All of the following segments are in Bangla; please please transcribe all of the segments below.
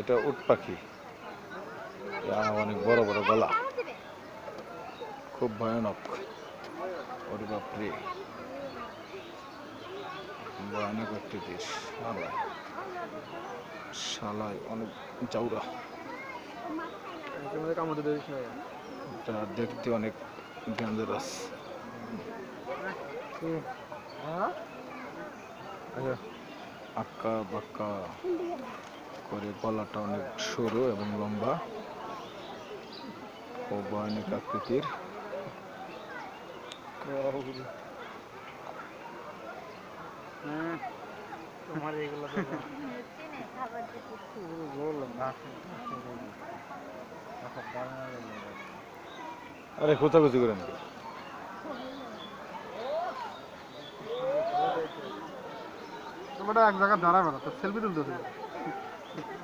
এটা উট পাখি। অনেক বড় বড় গলা। খুব ভয়ানক। ওরে বাপরে ভয়ানক একটি দেশ। শালায় শালায় অনেক চাউরা এটা দেখতে অনেক ডেঞ্জারাস আক্কা বাক্কা। করে গলাটা অনেক সরু এবং লম্বা। ও ভয়ানক আকৃতির। আরে খোঁচাখুচি করেন তোমরা এক জায়গায় দাঁড়াবে না সেলফি তুলতে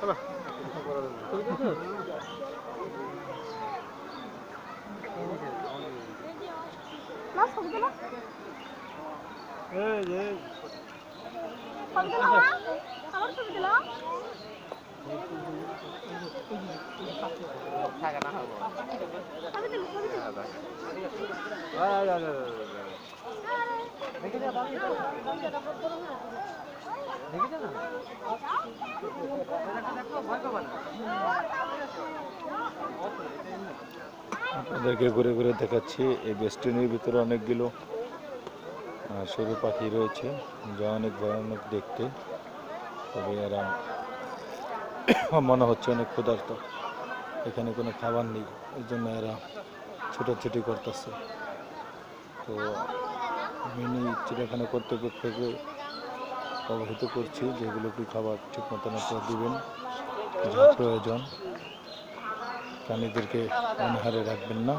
하나. 나 성준아? 예, 예. 성준아? 나 성준아? আপনাদেরকে ঘুরে ঘুরে দেখাচ্ছি, এই বেস্টিনের ভিতরে অনেকগুলো সরু পাখি রয়েছে, যা অনেক ভয়ানক দেখতে। তবে এরা মনে হচ্ছে অনেক ক্ষুধার্ত। এখানে কোনো খাবার নেই, এই জন্য এরা ছুটোছুটি করতেছে। তো মিনি চিড়িয়াখানা কর্তৃপক্ষকে অবহিত করছি যেগুলোকে খাবার ঠিক মতন আপনারা দেবেন, যা প্রয়োজন। প্রাণীদেরকে অনাহারে রাখবেন না।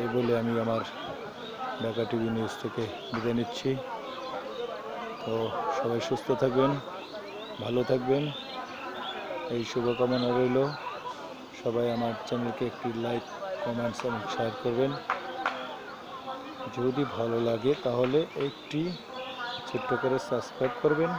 এই বলে আমি আমার ঢাকা টিভি নিউজ থেকে বিদায় নিচ্ছি। তো সবাই সুস্থ থাকবেন, ভালো থাকবেন। এই শুভকামনা রইল। সবাই আমার চ্যানেলকে একটি লাইক, কমেন্টস এবং শেয়ার করবেন। যদি ভালো লাগে তাহলে একটি ছোট্ট করে সাবস্ক্রাইব করবেন।